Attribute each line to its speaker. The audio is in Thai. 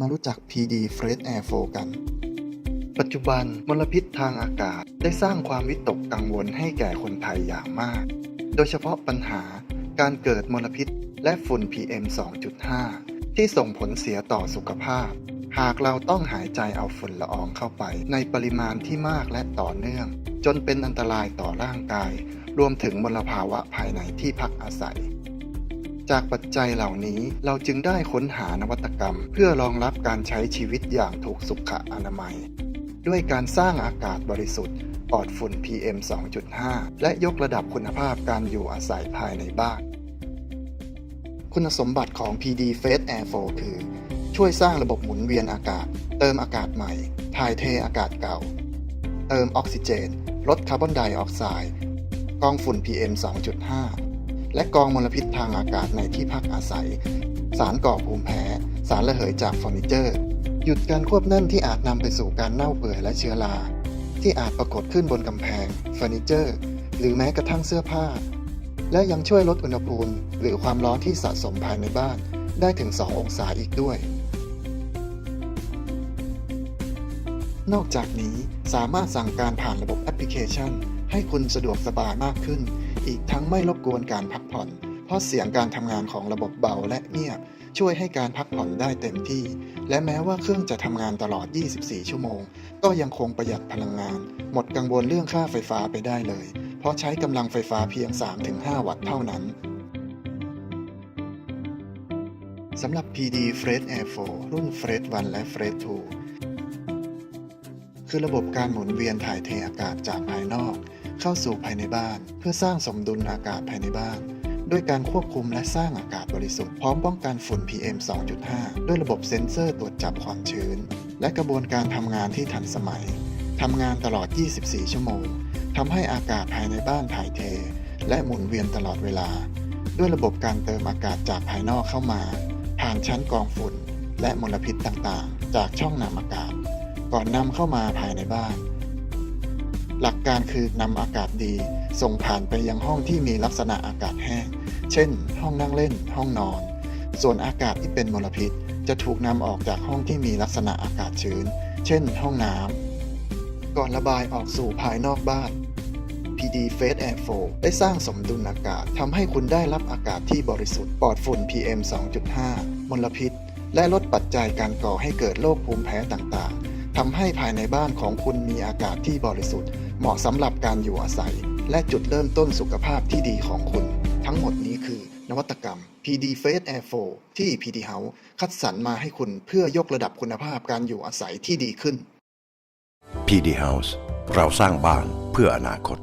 Speaker 1: มารู้จัก PD Fresh Air 4 กัน ปัจจุบันมลพิษทางอากาศได้สร้างความวิตกกังวลให้แก่คนไทยอย่างมาก โดยเฉพาะปัญหาการเกิดมลพิษและฝุ่น PM 2.5 ที่ส่งผลเสียต่อสุขภาพ หากเราต้องหายใจเอาฝุ่นละอองเข้าไป ในปริมาณที่มากและต่อเนื่อง จนเป็นอันตรายต่อร่างกาย รวมถึงมลภาวะภายในที่พักอาศัย จากปัจจัยเหล่านี้เราจึงได้ค้นหานวัตกรรม เพื่อรองรับการใช้ชีวิตอย่างถูกสุขอนามัย ด้วยการสร้างอากาศบริสุทธิ์ปลอดฝุ่น PM 2.5 และยกระดับคุณภาพการอยู่อาศัยภายในบ้าน คุณสมบัติของ PD Face Air 4คือ ช่วยสร้างระบบหมุนเวียนอากาศ เติมอากาศใหม่ ถ่ายเทอากาศเก่า เติมออกซิเจน ลดคาร์บอนไดออกไซด์กองฝุ่น PM 2.5 และกองมลพิษทางอากาศในที่พักอาศัย สารก่อภูมิแพ้ สารระเหยจากเฟอร์นิเจอร์ หยุดการควบแน่นที่อาจนำไปสู่การเน่าเปื่อยและเชื้อรา ที่อาจปรากฏขึ้นบนกำแพงเฟอร์นิเจอร์ หรือแม้กระทั่งเสื้อผ้า และยังช่วยลดอุณหภูมิ หรือความร้อนที่สะสมภายในบ้านได้ถึง 2 องศาอีกด้วย นอกจากนี้สามารถสั่งการผ่านระบบแอปพลิเคชัน ให้คุณสะดวกสบายมากขึ้น อีกทั้งไม่รบกวนการพักผ่อน เพราะเสียงการทำงานของระบบเบาและเงียบช่วยให้การพักผ่อนได้เต็มที่ และแม้ว่าเครื่องจะทำงานตลอด 24 ชั่วโมง ก็ยังคงประหยัดพลังงาน หมดกังวลเรื่องค่าไฟฟ้าไปได้เลย เพราะใช้กำลังไฟฟ้าเพียง 3-5 วัตต์เท่านั้นสำหรับ PD Fresh Air 4 รุ่น Fresh 1และ Fresh 2คือระบบการหมุนเวียนถ่ายเทอากาศจากภายนอก เข้าสู่ภายในบ้าน เพื่อสร้างสมดุลอากาศภายในบ้านด้วยการควบคุมและสร้างอากาศบริสุทธิ์พร้อมป้องกันฝุ่น PM 2.5 ด้วยระบบเซ็นเซอร์ตรวจจับความชื้น และกระบวนการทำงานที่ทันสมัยทำงานตลอด 24 ชั่วโมงทำให้อากาศภายในบ้านถ่ายเท และหมุนเวียนตลอดเวลา ด้วยระบบการเติมอากาศจากภายนอกเข้ามา ผ่านชั้นกรองฝุ่น และมลพิษต่างๆ จากช่องนำอากาศ ก่อนนำเข้ามาภายในบ้าน หลักการคือนำอากาศดี ส่งผ่านไปยังห้องที่มีลักษณะอากาศแห้ง เช่น ห้องนั่งเล่น ห้องนอน ส่วนอากาศที่เป็นมลพิษ จะถูกนำออกจากห้องที่มีลักษณะอากาศชื้น เช่น ห้องน้ำก่อนระบายออกสู่ภายนอกบ้าน PD Face Air 4ได้สร้างสมดุลอากาศทำให้คุณได้รับอากาศที่บริสุทธิ์ปลอดฝุ่น PM 2.5 มลพิษ และลดปัจจัยการก่อให้เกิดโรคภูมิแพ้ต่างๆทำให้ภายในบ้านของคุณมีอากาศที่บริสุทธิ์ เหมาะสำหรับการอยู่อาศัย และจุดเริ่มต้นสุขภาพที่ดีของคุณ ทั้งหมดนี้คือนวัตกรรม PD Face Air 4ที่ PD House คัดสรรมาให้คุณเพื่อยกระดับคุณภาพการอยู่อาศัยที่ดีขึ้น
Speaker 2: PD House เราสร้างบ้านเพื่ออนาคต